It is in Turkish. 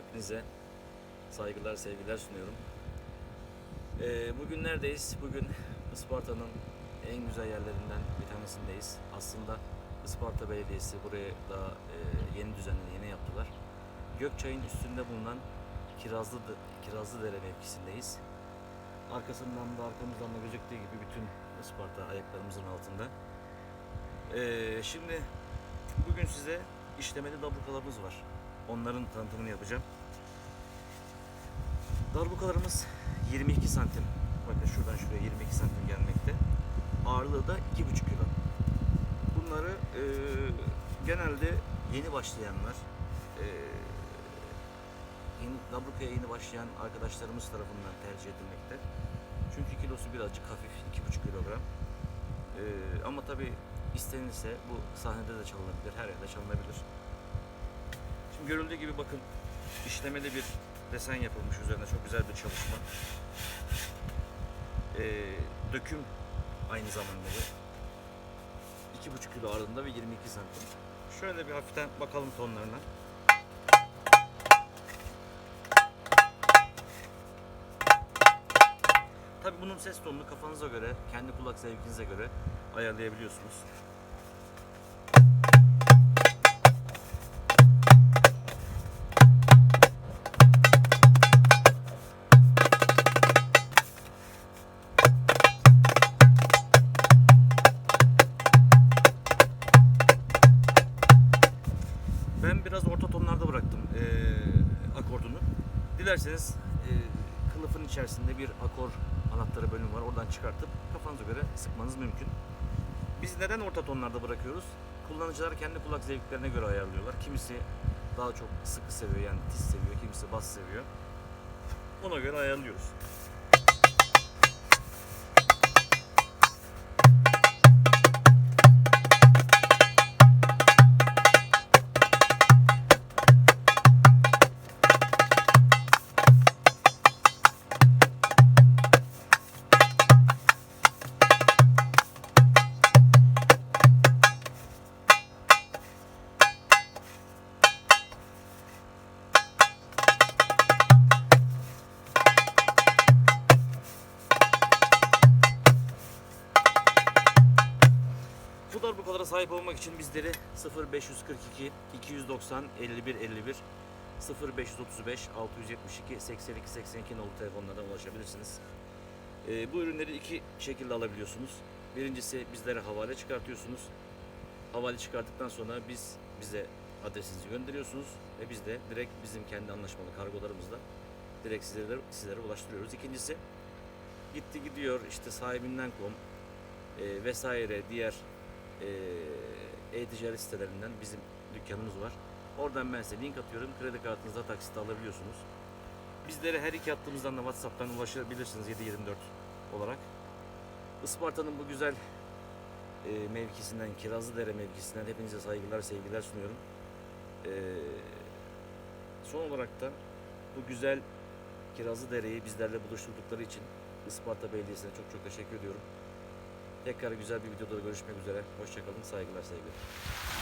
hepinize saygılar, sevgiler sunuyorum. Ee, bugün neredeyiz? Bugün Isparta'nın en güzel yerlerinden bir tanesindeyiz. Aslında Isparta Belediyesi buraya da e, yeni düzenledi, yeni yaptılar. Gökçay'ın üstünde bulunan Kirazlı Kirazlıdere mevkisindeyiz. Arkasından da arkamızdan da gözüktüğü gibi bütün Isparta ayaklarımızın altında. Ee, şimdi bugün size işlemeli dabrukalarımız var. Onların tanıtımını yapacağım. Darbukalarımız 22 santim. Bakın şuradan şuraya 22 santim gelmekte. Ağırlığı da 2,5 kilo. Bunları e, genelde yeni başlayanlar, e, yeni, yeni başlayan arkadaşlarımız tarafından tercih edilmekte. Çünkü kilosu birazcık hafif, 2,5 kilogram. E, ama tabi istenirse bu sahnede de çalınabilir, her yerde çalınabilir. Görüldüğü gibi bakın işlemeli bir desen yapılmış üzerine çok güzel bir çalışma. Ee, döküm aynı zamanda bu. 2,5 kilo ağırlığında ve 22 santim. Şöyle bir hafiften bakalım tonlarına. Tabi bunun ses tonunu kafanıza göre, kendi kulak zevkinize göre ayarlayabiliyorsunuz. Dilerseniz eee, kılıfın içerisinde bir akor anahtarı bölümü var. Oradan çıkartıp kafanıza göre sıkmanız mümkün. Biz neden orta tonlarda bırakıyoruz? Kullanıcılar kendi kulak zevklerine göre ayarlıyorlar. Kimisi daha çok sıkı seviyor yani tiz seviyor, kimisi bas seviyor. Ona göre ayarlıyoruz. Sahip olmak için bizleri 0542 290 51 51 0535 672 82 82 nolu telefonlardan ulaşabilirsiniz. Ee, bu ürünleri iki şekilde alabiliyorsunuz. Birincisi bizlere havale çıkartıyorsunuz. Havale çıkarttıktan sonra biz bize adresinizi gönderiyorsunuz ve biz de direkt bizim kendi anlaşmalı kargolarımızla direkt sizlere, sizlere ulaştırıyoruz. İkincisi gitti gidiyor işte sahibinden kom e, vesaire diğer e, e-ticaret sitelerinden bizim dükkanımız var. Oradan ben size link atıyorum. Kredi kartınızda taksit alabiliyorsunuz. Bizlere her iki hattımızdan da WhatsApp'tan ulaşabilirsiniz 724 olarak. Isparta'nın bu güzel e, mevkisinden, Kirazlıdere mevkisinden hepinize saygılar, sevgiler sunuyorum. E, son olarak da bu güzel Kirazlıdere'yi bizlerle buluşturdukları için Isparta Belediyesi'ne çok çok teşekkür ediyorum. Tekrar güzel bir videoda görüşmek üzere. Hoşçakalın, saygılar, sevgiler.